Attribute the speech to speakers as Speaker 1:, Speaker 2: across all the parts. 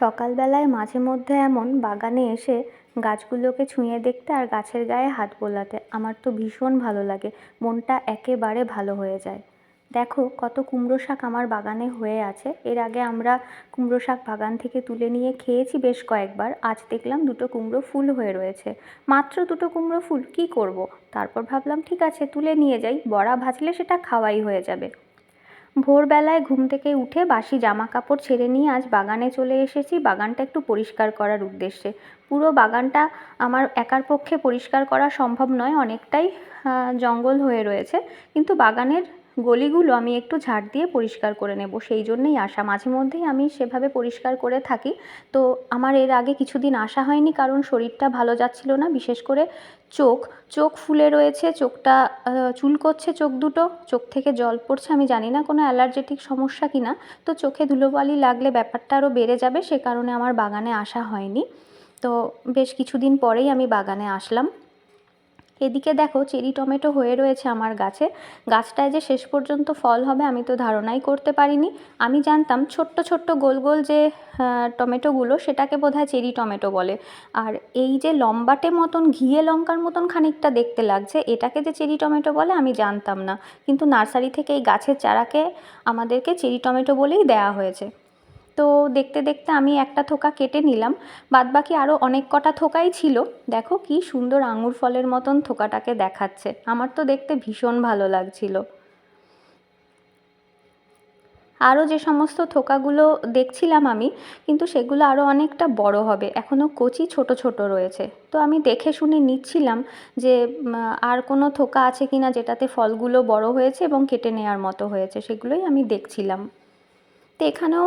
Speaker 1: সকালবেলায় মাঝে মধ্যে এমন বাগানে এসে গাছগুলোকে ছুঁয়ে দেখতে আর গাছের গায়ে হাত বোলাতে। আমার তো ভীষণ ভালো লাগে। মনটা একেবারে ভালো হয়ে যায়। দেখো কত কুমড়ো শাক আমার বাগানে হয়ে আছে। এর আগে আমরা কুমড়ো শাক বাগান থেকে তুলে নিয়ে খেয়েছি বেশ কয়েকবার। আজ দেখলাম দুটো কুমড়ো ফুল হয়ে রয়েছে। মাত্র দুটো কুমড়ো ফুল, কী করব? তারপর ভাবলাম, ঠিক আছে, তুলে নিয়ে যাই। বড়া ভাজলে সেটা খাওয়াই হয়ে যাবে। ভোরবেলায় ঘুম থেকে উঠে বাসি জামা কাপড় ছেড়ে নিয়ে আজ বাগানে চলে এসেছি। বাগানটা একটু পরিষ্কার করার উদ্দেশ্যে। পুরো বাগানটা আমার একার পক্ষে পরিষ্কার করা সম্ভব নয়, অনেকটাই জঙ্গল হয়ে রয়েছে। কিন্তু বাগানের গলিগুলো আমি একটু ঝাড় দিয়ে পরিষ্কার করে নেব। সেই জন্যেই আসা মাঝে মধ্যেই আমি সেভাবে পরিষ্কার করে থাকি। তো আমার এর আগে কিছুদিন আসা হয়নি কারণ শরীরটা ভালো যাচ্ছিল না, বিশেষ করে চোখ। চোখ ফুলে রয়েছে, চোখটা চুল করছে চোখ দুটো। চোখ থেকে জল পড়ছে, আমি জানি না কোনো অ্যালার্জেটিক সমস্যা কি না তো চোখে ধুলোবালি লাগলে ব্যাপারটা আরও বেড়ে যাবে, সে কারণে আমার বাগানে আসা হয়নি। তো বেশ কিছুদিন পরেই আমি বাগানে আসলাম। এদিকে দেখো চেরি টমেটো হয়ে রয়েছে আমার গাছে। গাছটায় যে শেষ পর্যন্ত ফল হবে আমি তো ধারণাই করতে পারিনি। আমি জানতাম ছোট্ট ছোট্ট গোল গোল যে টমেটোগুলো সেটাকে বোধহয় চেরি টমেটো বলে। আর এই যে লম্বাটে মতন ঘিয়ে লঙ্কার মতন খানিকটা দেখতে লাগছে, এটাকে যে চেরি টমেটো বলে আমি জানতাম না। কিন্তু নার্সারি থেকে এই গাছের চারাকে আমাদেরকে চেরি টমেটো বলেই দেওয়া হয়েছে। তো দেখতে দেখতে আমি একটা থোকা কেটে নিলাম, বাদবাকি আরও অনেক কটা থোকাই ছিল। দেখো কি সুন্দর আঙুর ফলের মতন থোকাটাকে দেখাচ্ছে, আমার তো দেখতে ভীষণ ভালো লাগছিল। আরও যে সমস্ত থোকাগুলো দেখছিলাম আমি, কিন্তু সেগুলো আরও অনেকটা বড় হবে এখনও কচি ছোট ছোট রয়েছে। তো আমি দেখে শুনে নিচ্ছিলাম যে আর কোনো থোকা আছে কি না যেটাতে ফলগুলো বড় হয়েছে এবং কেটে নেওয়ার মতো হয়েছে, সেগুলোই আমি দেখছিলাম। তো এখানেও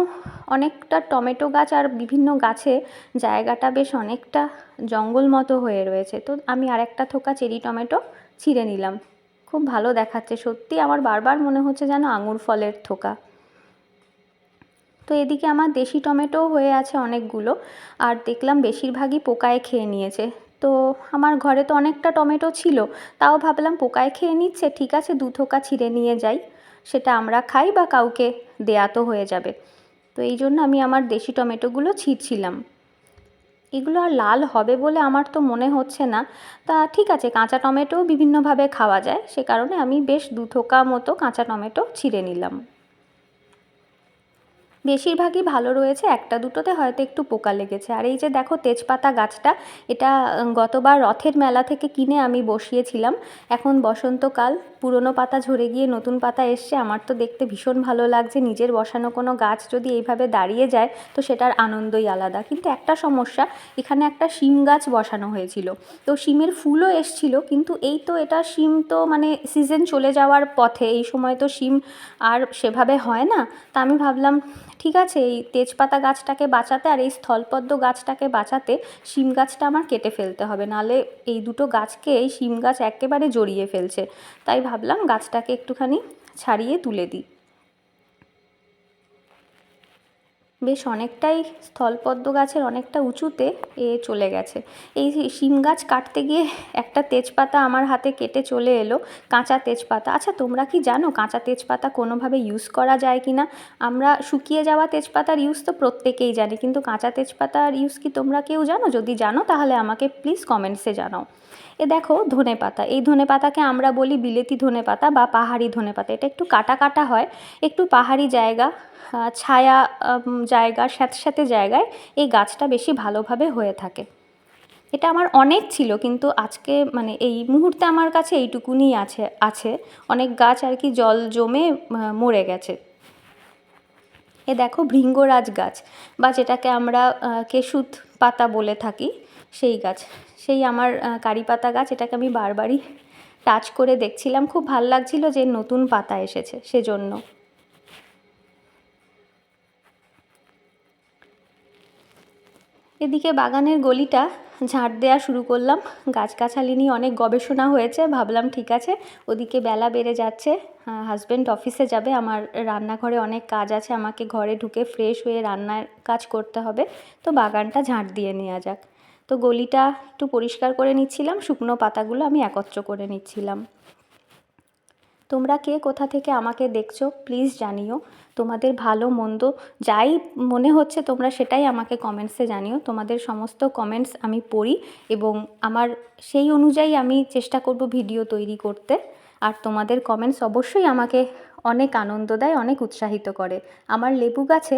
Speaker 1: অনেকটা টমেটো গাছ আর বিভিন্ন গাছে জায়গাটা বেশ অনেকটা জঙ্গল মতো হয়ে রয়েছে। তো আমি আরেকটা থোকা চেরি টমেটো ছিঁড়ে নিলাম। খুব ভালো দেখাচ্ছে। সত্যি আমার বারবার মনে হচ্ছে যেন আঙুর ফলের থোকা। তো এদিকে আমার দেশি টমেটোও হয়ে আছে অনেকগুলো আর দেখলাম বেশিরভাগই পোকায় খেয়ে নিয়েছে। তো আমার ঘরে তো অনেকটা টমেটো ছিল, তাও ভাবলাম পোকায় খেয়ে নিচ্ছে, ঠিক আছে, দু থোকা ছিঁড়ে নিয়ে যাই। সেটা আমরা খাই বা কাউকে দেয়া তো হয়ে যাবে। তো এই জন্য আমি আমার দেশি টমেটোগুলো ছিঁড়ছিলাম। এগুলো আর লাল হবে বলে আমার তো মনে হচ্ছে না। তা ঠিক আছে, কাঁচা টমেটোও বিভিন্নভাবে খাওয়া যায়। সে কারণে আমি বেশ দু থোকা মতো কাঁচা টমেটো ছিঁড়ে নিলাম। বেশিরভাগই ভালো রয়েছে, একটা দুটোতে হয়তো একটু পোকা লেগেছে। আর এই যে দেখো তেজপাতা গাছটা, এটা গতবার রথের মেলা থেকে কিনে আমি বসিয়েছিলাম। এখন বসন্তকাল, পুরনো পাতা ঝরে গিয়ে নতুন পাতা এসছে। আমার তো দেখতে ভীষণ ভালো লাগছে, নিজের বসানো কোনো গাছ যদি এইভাবে দাঁড়িয়ে যায়, তো সেটার আনন্দই আলাদা। কিন্তু একটা সমস্যা, এখানে একটা শিম গাছ বসানো হয়েছিল। তো শিমের ফুলও এসছিল, কিন্তু এই তো এটা শিম তো মানে সিজন চলে যাওয়ার পথে, এই সময় তো শিম আর সেভাবে হয় না। তা আমি ভাবলাম ঠিক আছে, এই তেজপাতা গাছটাকে বাঁচাতে আর এই স্থলপদ্ম গাছটাকে বাঁচাতে শিম গাছটা আমার কেটে ফেলতে হবে। নালে এই দুটো গাছকে এই শিম গাছ একেবারে জড়িয়ে ফেলছে। তাই ভাবলাম গাছটাকে একটুখানি ছাড়িয়ে তুলে দিই। বেশ অনেকটাই স্থলপদ্ম গাছের অনেকটা উঁচুতে এ চলে গেছে। এই শিম গাছ কাটতে গিয়ে একটা তেজপাতা আমার হাতে কেটে চলে এলো, কাঁচা তেজপাতা। আচ্ছা তোমরা কি জানো কাঁচা তেজপাতা কোনোভাবে ইউজ করা যায় কি না আমরা শুকিয়ে যাওয়া তেজপাতার ইউজ তো প্রত্যেকেই জানি, কিন্তু কাঁচা তেজপাতার ইউজ কি তোমরা কেউ জানো? যদি জানো, তাহলে আমাকে প্লিজ কমেন্টসে জানাও। এ দেখো ধনে পাতা এই ধনে পাতাকে আমরা বলি বিলেতি ধনে পাতা বা পাহাড়ি ধনে পাতা এটা একটু কাটা কাটা হয়, একটু পাহাড়ি জায়গা ছায়া জায়গা স্যাঁতস্যাঁতে জায়গায় এই গাছটা বেশি ভালোভাবে হয়ে থাকে। এটা আমার অনেক ছিল কিন্তু আজকে মানে এই মুহূর্তে আমার কাছে এইটুকুনি আছে আছে। অনেক গাছ আর কি জল জমে মরে গেছে। এ দেখো ভৃঙ্গরাজ গাছ বা যেটাকে আমরা কেশুত পাতা বলে থাকি, সেই গাছ। সেই আমার কারি পাতা গাছ, এটাকে আমি বারবারই টাচ করে দেখছিলাম। খুব ভালো লাগছিল যে নতুন পাতা এসেছে সেজন্য। এদিকে বাগানের গলিটা ঝাঁট দেওয়া শুরু করলাম। গাছগাছালি নিয়ে অনেক গবেষণা হয়েছে। ভাবলাম ঠিক আছে, ওদিকে বেলা বেড়ে যাচ্ছে। হাজব্যান্ড অফিসে যাবে। আমার রান্নাঘরে অনেক কাজ আছে। আমাকে ঘরে ঢুকে ফ্রেশ হয়ে রান্নার কাজ করতে হবে। তো বাগানটা ঝাঁট দিয়ে নেওয়া যাক। তো গলিটা একটু পরিষ্কার করে নিচ্ছিলাম। শুকনো পাতাগুলো আমি একত্র করে নিচ্ছিলাম। তোমরা কে কোথা থেকে আমাকে দেখছ প্লিজ জানিও। তোমাদের ভালো, মন্দ, যাই মনে হচ্ছে তোমরা সেটাই আমাকে কমেন্টসে জানিও। তোমাদের সমস্ত কমেন্টস আমি পড়ি এবং আমার সেই অনুযায়ী আমি চেষ্টা করব ভিডিও তৈরি করতে। আর তোমাদের কমেন্টস অবশ্যই আমাকে অনেক আনন্দ দেয়, অনেক উৎসাহিত করে। আমার লেবু গাছে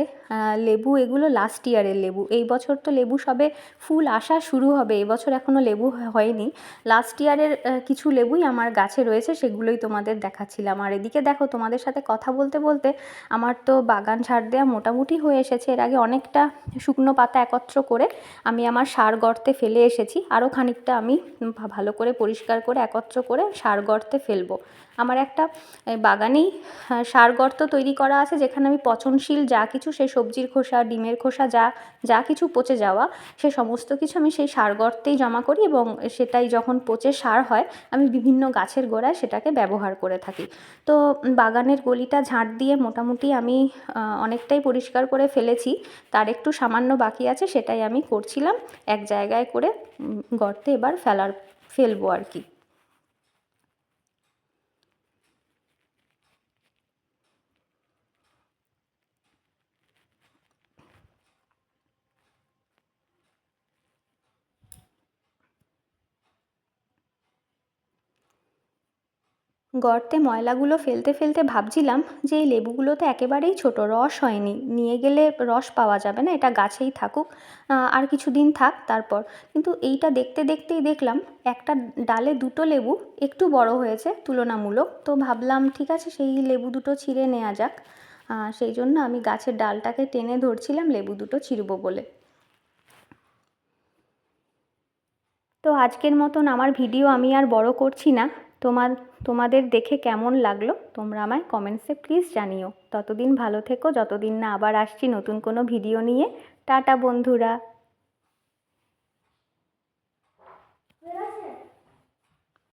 Speaker 1: লেবু এগুলো লাস্ট ইয়ারের লেবু। এই বছর তো লেবু সবে ফুল আসা শুরু হবে এবছর এখনও লেবু হয়নি। লাস্ট ইয়ারের কিছু লেবুই আমার গাছে রয়েছে, সেগুলোই তোমাদের দেখাচ্ছিলাম। আর এদিকে দেখো, তোমাদের সাথে কথা বলতে বলতে আমার তো বাগান ঝাড় দেওয়া মোটামুটি হয়ে এসেছে। এর আগে অনেকটা শুকনো পাতা একত্র করে আমি আমার সার গর্তে ফেলে এসেছি। আরও খানিকটা আমি ভালো করে পরিষ্কার করে একত্র করে সার গর্তে ফেলব। আমার একটা বাগানেই সার গর্ত তৈরি করা আছে যেখানে আমি পচনশীল যা কিছু, সেই সবজির খোসা, ডিমের খোসা, যা যা কিছু পচে যাওয়া, সে সমস্ত কিছু আমি সেই সার গর্তেই জমা করি এবং সেটাই যখন পচে সার হয়, আমি বিভিন্ন গাছের গোড়ায় সেটাকে ব্যবহার করে থাকি। তো বাগানের গলিটা ঝাঁট দিয়ে মোটামুটি আমি অনেকটাই পরিষ্কার করে ফেলেছি। তার একটু সামান্য বাকি আছে, সেটাই আমি করছিলাম। এক জায়গায় করে গর্তে এবার ফেলার, ফেলব আর কি। গর্তে ময়লাগুলো ফেলতে ফেলতে ভাবছিলাম যে এই লেবুগুলো তো একেবারেই ছোটো রস হয়নি। নিয়ে গেলে রস পাওয়া যাবে না, এটা গাছেই থাকুক। আর কিছু দিন থাক তারপর। কিন্তু এইটা দেখতে দেখতেই দেখলাম একটা ডালে দুটো লেবু একটু বড় হয়েছে, তুলনামূলক। তো ভাবলাম, ঠিক আছে, সেই লেবু দুটো ছিঁড়ে নেওয়া যাক। সেই জন্য আমি গাছের ডালটাকে টেনে ধরছিলাম, লেবু দুটো ছিঁড়ব বলে। তো আজকের মতন আমার ভিডিও আমি আর বড় করছি না। তোমার, তোমাদের দেখে কেমন লাগল? তোমরা আমায় কমেন্টসে প্লিজ জানিও। ততদিন ভালো থেকো, যতদিন না আবার আসছি নতুন কোনো ভিডিও নিয়ে। টাটা বন্ধুরা।